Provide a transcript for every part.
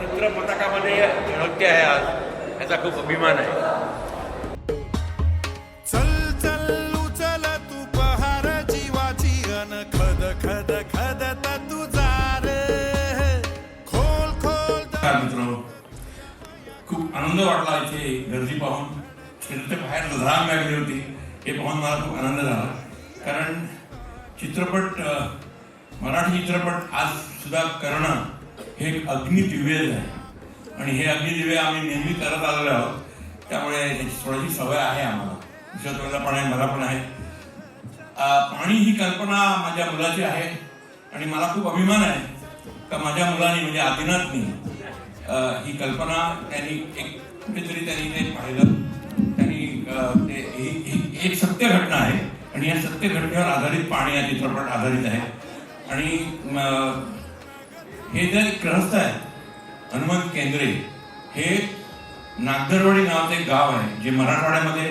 चंद्र पताकामध्ये नृत्य आहे आज. याचा खूप अभिमान आहे. चल चल उचल तू पहार जीवाची अन खद खद खदत तुझा रे. खोल खोल नमस्कार मित्र? खूप आनंद वाटला इथे गर्दी पाहून. तिथे बाहेर लधाम लागली होती. हे पाहून मला खूप आनंद झाला. कारण चित्रपट मराठी चित्रपट आज सुद्धा करणं हे एक अग्निदिव्य आहे. आणि हे अग्निदिव्य आम्ही नेहमी करत आलेलो आहोत. त्यामुळे याची थोडीशी सवय आहे आम्हाला. विश्वासवाला पण आहे मला पण आहे. पाणी ही कल्पना माझ्या मुलाची आहे. आणि मला खूप अभिमान आहे का माझ्या मुलाने म्हणजे आदिनाथनी ही कल्पना त्यांनी एक कुठेतरी त्यांनी ते पाहिलं. त्यांनी ते एक सत्य घटना आहे. आणि या सत्य घटनेवर आधारित पाणी हा चित्रपट आधारित आहे. आणि हे जे ग्रहस्थ आहे हनुमंत केंद्रे हे नागदरवाडी नावाचं एक गाव आहे जे मराठवाड्यामध्ये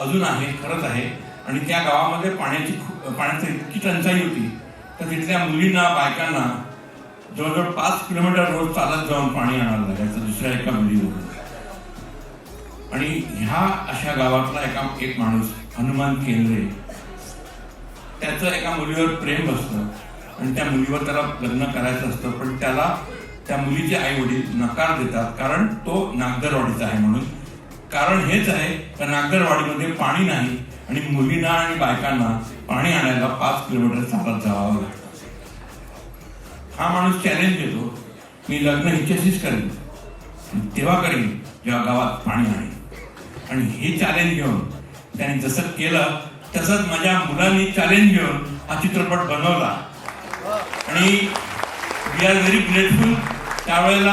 अजून आहे खरंच आहे. आणि त्या गावामध्ये पाण्याची खूप पाण्याची इतकी टंचाई होती तर तिथल्या मुलींना बायकांना जवळजवळ पाच किलोमीटर रोज चालत जाऊन पाणी आणायला लागायचं दुसऱ्या एका मुलीवर आणि ह्या अशा गावातला एका एक माणूस हनुमान केंद्रे त्याचं एका मुलीवर प्रेम बसतं आणि त्या मुलीवर त्याला लग्न करायचं असतं पण त्याला त्या मुलीचे आई वडील नकार देतात कारण तो नागदरवाडीचा आहे म्हणून. कारण हेच आहे का नागदरवाडीमध्ये पाणी नाही आणि मुलींना आणि बायकांना पाणी आणायला पाच किलोमीटर चालत जावं लागतं. हा माणूस चॅलेंज घेतो मी लग्न हिच्याशीच करेन तेव्हा करेन जेव्हा गावात पाणी आहे आणि हे चॅलेंज घेऊन त्याने जसं केलं तसंच माझ्या मुलांनी चॅलेंज घेऊन हा चित्रपट बनवला. आणि वी आर व्हेरी ग्रेटफुल त्यावेळेला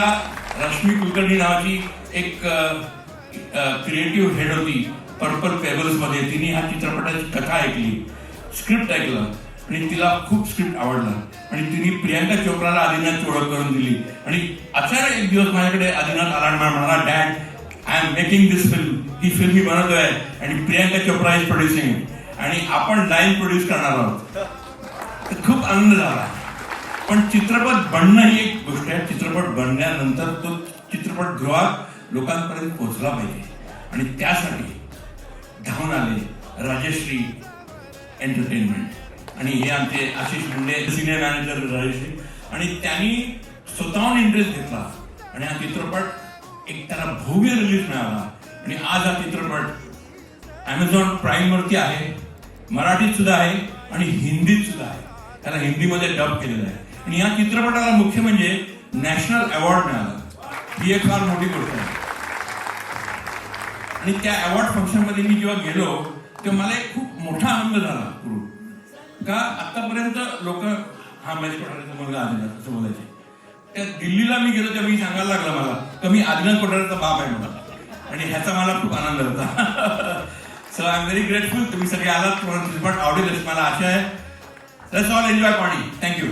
रश्मी कुलकर्णी नावाची एक क्रिएटिव्ह हेड होती पर्पल पेबल्समध्ये तिने हा चित्रपटाची कथा ऐकली. स्क्रिप्ट ऐकलं आणि तिला खूप स्क्रिप्ट आवडला. आणि तिने प्रियांका चोप्राला आदिनाथची ओळख करून दिली. आणि अचानक एक दिवस माझ्याकडे आदिनाथ आला म्हणाला dad I am making this film he film मी बनवतोय. आणि प्रियांका चोप्रा इज प्रोड्युसिंग आणि आपण लाईन प्रोड्यूस करणार आहोत. खूप आनंद झाला. पण चित्रपट बनणं ही एक गोष्ट आहे. चित्रपट बनल्यानंतर तो चित्रपट गृहात लोकांपर्यंत पोहोचला पाहिजे. आणि त्यासाठी धावून आले राजश्री एंटरटेनमेंट आणि हे आमचे आशिष मुंडे सिनियर मॅनेजर राजश्री. आणि त्यांनी स्वतःहून इंटरेस्ट घेतला. आणि हा चित्रपट एक त्याला भव्य रिलीज मिळाला. आणि आज हा चित्रपट ॲमेझॉन प्राईमवरती आहे. मराठीत सुद्धा आहे. आणि हिंदीत सुद्धा आहे. त्याला हिंदीमध्ये डब केलेलं आहे. आणि या चित्रपटाला मुख्य म्हणजे नॅशनल अवॉर्ड मिळाला. ही एक फार मोठी गोष्ट आहे. आणि त्या अवॉर्ड फंक्शनमध्ये मी जेव्हा गेलो तेव्हा मला एक खूप मोठा आनंद झाला गुरु का आतापर्यंत लोक हा महेश कोठारेचा मुलगा आदिनाथ असं बोलायचे. त्या दिल्लीला मी गेलो तेव्हा मी सांगायला लागला मला तर मी आदिनाथ कोठारेचा बाप आहे मला आणि ह्याचा मला खूप आनंद होता. So I am very grateful तुम्ही सगळे आलात तुम्हाला चित्रपट आवडेल मला आशा आहे. लेट्स ऑल एन्जॉय पाणी थँक्यू